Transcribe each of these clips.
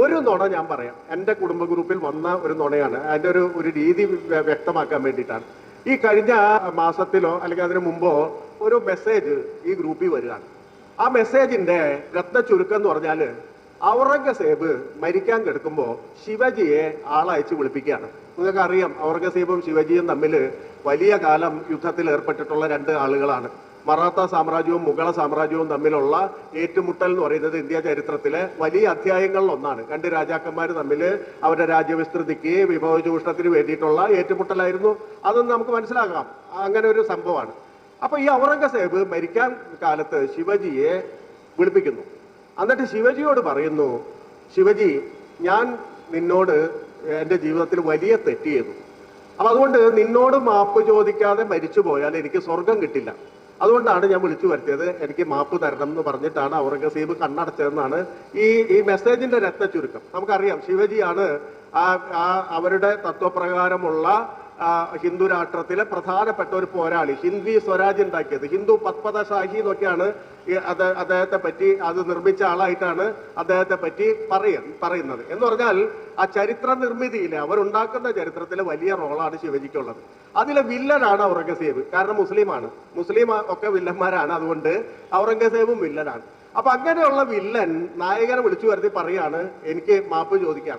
ഒരു നുണ ഞാൻ പറയാം. എന്റെ കുടുംബ ഗ്രൂപ്പിൽ വന്ന ഒരു നുണയാണ്. അതിന്റെ ഒരു ഒരു രീതി വ്യക്തമാക്കാൻ വേണ്ടിയിട്ടാണ്. ഈ കഴിഞ്ഞ മാസത്തിലോ അല്ലെങ്കിൽ അതിന് മുമ്പോ ഒരു മെസ്സേജ് ഈ ഗ്രൂപ്പിൽ വരികയാണ്. ആ മെസ്സേജിന്റെ രത്ന ചുരുക്കം എന്ന് പറഞ്ഞാൽ ഔറംഗസേബ് മരിക്കാൻ കിടക്കുമ്പോൾ ശിവജിയെ ആളയച്ച് വിളിപ്പിക്കുകയാണ്. നിങ്ങൾക്ക് അറിയാം ഔറംഗസേബും ശിവജിയും തമ്മിൽ വലിയ കാലം യുദ്ധത്തിൽ ഏർപ്പെട്ടിട്ടുള്ള രണ്ട് ആളുകളാണ്. മറാത്ത സാമ്രാജ്യവും മുഗള സാമ്രാജ്യവും തമ്മിലുള്ള ഏറ്റുമുട്ടൽ എന്ന് പറയുന്നത് ഇന്ത്യ ചരിത്രത്തിലെ വലിയ അധ്യായങ്ങളിൽ ഒന്നാണ്. രണ്ട് രാജാക്കന്മാർ തമ്മിൽ അവരുടെ രാജ്യവിസ്തൃതിക്ക് വിഭവ ചൂഷണത്തിന് വേണ്ടിയിട്ടുള്ള ഏറ്റുമുട്ടലായിരുന്നു. അതൊന്നും നമുക്ക് മനസ്സിലാക്കാം. അങ്ങനെ ഒരു സംഭവമാണ്. അപ്പൊ ഈ ഔറംഗസേബ് മരിക്കാൻ കാലത്ത് ശിവജിയെ വിളിപ്പിക്കുന്നു. എന്നിട്ട് ശിവജിയോട് പറയുന്നു ശിവജി ഞാൻ നിന്നോട് എന്റെ ജീവിതത്തിൽ വലിയ തെറ്റ് ചെയ്തു. അപ്പൊ അതുകൊണ്ട് നിന്നോട് മാപ്പ് ചോദിക്കാതെ മരിച്ചു പോയാൽ എനിക്ക് സ്വർഗം കിട്ടില്ല. അതുകൊണ്ടാണ് ഞാൻ വിളിച്ചു വരുത്തിയത്. എനിക്ക് മാപ്പ് തരണം എന്ന് പറഞ്ഞിട്ടാണ് ഔറംഗസീബ് കണ്ണടച്ചതെന്നാണ് ഈ ഈ മെസ്സേജിന്റെ രത്ന ചുരുക്കം നമുക്കറിയാം ശിവജിയാണ് അവരുടെ തത്വപ്രകാരമുള്ള ഹിന്ദു രാഷ്ട്രത്തിലെ പ്രധാനപ്പെട്ട ഒരു പോരാളി ഹിന്ദി സ്വരാജ് ഉണ്ടാക്കിയത്. ഹിന്ദു പത്പദശാഹി എന്നൊക്കെയാണ് ഈ അത് അദ്ദേഹത്തെ പറ്റി അത് നിർമ്മിച്ച ആളായിട്ടാണ് അദ്ദേഹത്തെ പറ്റി പറയ പറയുന്നത്. എന്ന് പറഞ്ഞാൽ ആ ചരിത്ര നിർമ്മിതിയിൽ അവരുണ്ടാക്കുന്ന ചരിത്രത്തിലെ വലിയ റോളാണ് ശിവജിക്കുള്ളത്. അതിലെ വില്ലനാണ് ഔറംഗസേബ്. കാരണം മുസ്ലിമാണ്. മുസ്ലിം ഒക്കെ വില്ലന്മാരാണ്. അതുകൊണ്ട് ഔറംഗസേബും വില്ലനാണ്. അപ്പൊ അങ്ങനെയുള്ള വില്ലൻ നായകനെ വിളിച്ചു വരുത്തി പറയാണ് എനിക്ക് മാപ്പ് ചോദിക്കാം.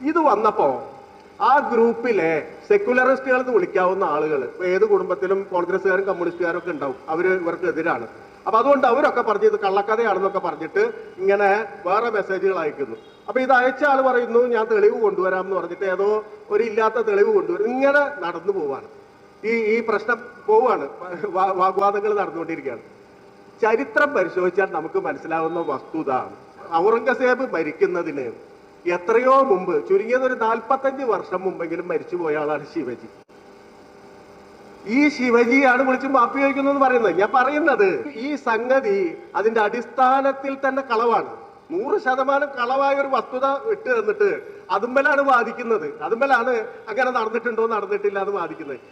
ഇത് വന്നപ്പോ ആ ഗ്രൂപ്പിലെ സെക്യുലറിസ്റ്റുകൾ എന്ന് വിളിക്കാവുന്ന ആളുകൾ ഏത് കുടുംബത്തിലും കോൺഗ്രസ്സുകാരും കമ്മ്യൂണിസ്റ്റുകാരും ഒക്കെ ഉണ്ടാവും. അവർ ഇവർക്ക് എതിരാണ്. അപ്പൊ അതുകൊണ്ട് അവരൊക്കെ പറഞ്ഞ് ഇത് കള്ളക്കഥയാണെന്നൊക്കെ പറഞ്ഞിട്ട് ഇങ്ങനെ വേറെ മെസ്സേജുകൾ അയക്കുന്നു. അപ്പൊ ഇത് അയച്ച ആൾ പറയുന്നു ഞാൻ തെളിവ് കൊണ്ടുവരാം എന്ന് പറഞ്ഞിട്ട് ഏതോ ഒരു ഇല്ലാത്ത തെളിവ് കൊണ്ടുവരും. ഇങ്ങനെ നടന്നു പോവാണ്. ഈ ഈ പ്രശ്നം പോവാണ്. വാഗ്വാദങ്ങൾ നടന്നുകൊണ്ടിരിക്കുകയാണ്. ചരിത്രം പരിശോധിച്ചാൽ നമുക്ക് മനസ്സിലാവുന്ന വസ്തുത ഔറംഗസേബ് മരിക്കുന്നതിന് എത്രയോ മുമ്പ് ചുരുങ്ങിയത് ഒരു നാൽപ്പത്തഞ്ച് വർഷം മുമ്പെങ്കിലും മരിച്ചു പോയ ആളാണ് ശിവജി. ഈ ശിവജിയാണ് വിളിച്ച് മാപ്പി ചോദിക്കുന്നത് പറയുന്നത്. ഞാൻ പറയുന്നത് ഈ സംഗതി അതിന്റെ അടിസ്ഥാനത്തിൽ തന്നെ കളവാണ്. നൂറ് ശതമാനം കളവായ ഒരു വസ്തുത ഇട്ട് തന്നിട്ട് അതുമ്പലാണ് വാദിക്കുന്നത് അതുമ്പലാണ് അങ്ങനെ നടന്നിട്ടുണ്ടോ നടന്നിട്ടില്ല എന്ന് വാദിക്കുന്നത്